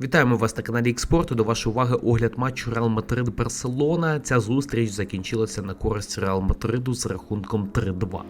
Вітаємо вас на каналі Експорту. До вашої уваги огляд матчу Реал Мадрид Барселона. Ця зустріч закінчилася на користь Реал Мадриду з рахунком 3-2.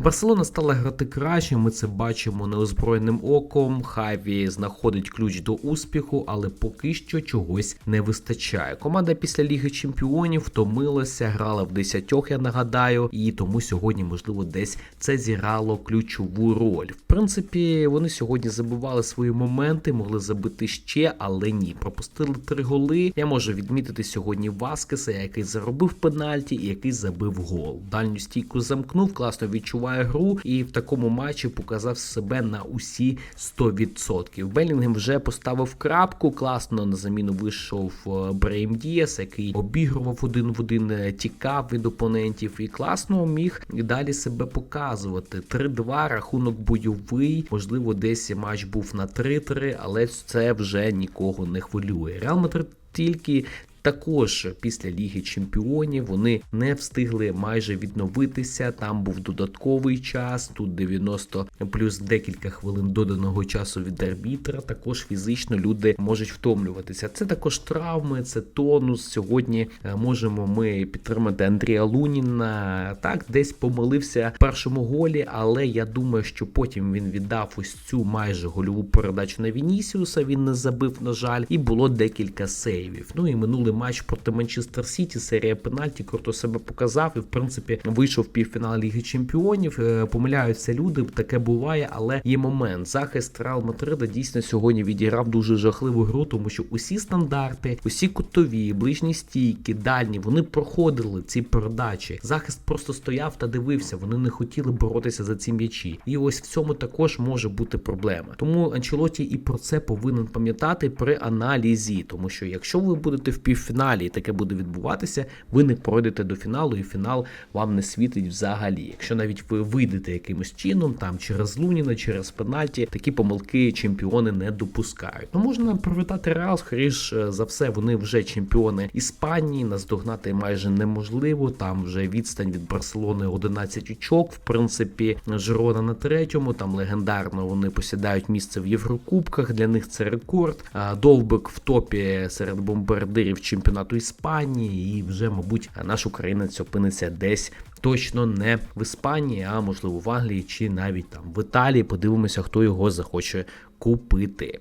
Барселона стала грати краще. Ми це бачимо неозброєним оком. Хаві знаходить ключ до успіху, але поки що чогось не вистачає. Команда після Ліги Чемпіонів втомилася, грала в десятьох, я нагадаю, і тому сьогодні, можливо, десь це зіграло ключову роль. В принципі, вони сьогодні забивали свої моменти, могли забити ще, але ні. Пропустили три голи. Я можу відмітити сьогодні Васкеса, який заробив пенальті і який забив гол. Дальню стійку замкнув, класно відчуває гру і в такому матчі показав себе на усі 100%. Белінгем вже поставив крапку. Класно на заміну вийшов е, Брейм Діас, який обігрував один в один, е, тікав від опонентів і класно міг і далі себе показувати. 3-2, рахунок бойовий. Можливо, десь матч був на 3-3, але це вже нікого не хвилює. Реал Мадрид тільки також після Ліги Чемпіонів вони не встигли майже відновитися. Там був додатковий час. Тут 90 плюс декілька хвилин доданого часу від арбітра. Також фізично люди можуть втомлюватися. Це також травми, це тонус. Сьогодні е, можемо ми підтримати Андрія Луніна. Так, десь помилився в першому голі, але я думаю, що потім він віддав ось цю майже гольову передачу на Вінісіуса. Він не забив, на жаль, і було декілька сейвів. Ну і минулий матч проти Манчестер Сіті, серія пенальті, круто себе показав і в принципі вийшов в півфінал Ліги Чемпіонів. Е, Помиляються люди, таке буває, але є момент. Захист Реал Мадрида дійсно сьогодні відіграв дуже жахливу гру, тому що усі стандарти, усі кутові, ближні стійки, дальні, вони проходили ці передачі. Захист просто стояв та дивився. Вони не хотіли боротися за ці м'ячі. І ось в цьому також може бути проблема. Тому Анчелоті і про це повинен пам'ятати при аналізі, тому що якщо ви будете в півфіналі і таке буде відбуватися, ви не пройдете до фіналу, і фінал вам не світить взагалі. Якщо навіть ви вийдете якимось чином, там через Луніна, через пенальті, такі помилки чемпіони не допускають. Ну можна привітати Реал, скоріш е, за все, вони вже чемпіони Іспанії. Наздогнати майже неможливо. Там вже відстань від Барселони 11 очок. В принципі, Жирона на третьому. Там легендарно вони посідають місце в Єврокубках. Для них це рекорд. Довбик в топі серед бомбардирів чемпіонату Іспанії, і вже, мабуть, наш українець опиниться десь. Точно не в Іспанії, а можливо в Англії чи навіть там в Італії. Подивимося, хто його захоче купити.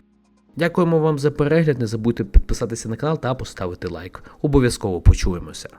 Дякуємо вам за перегляд. Не забудьте підписатися на канал та поставити лайк. Обов'язково почуємося.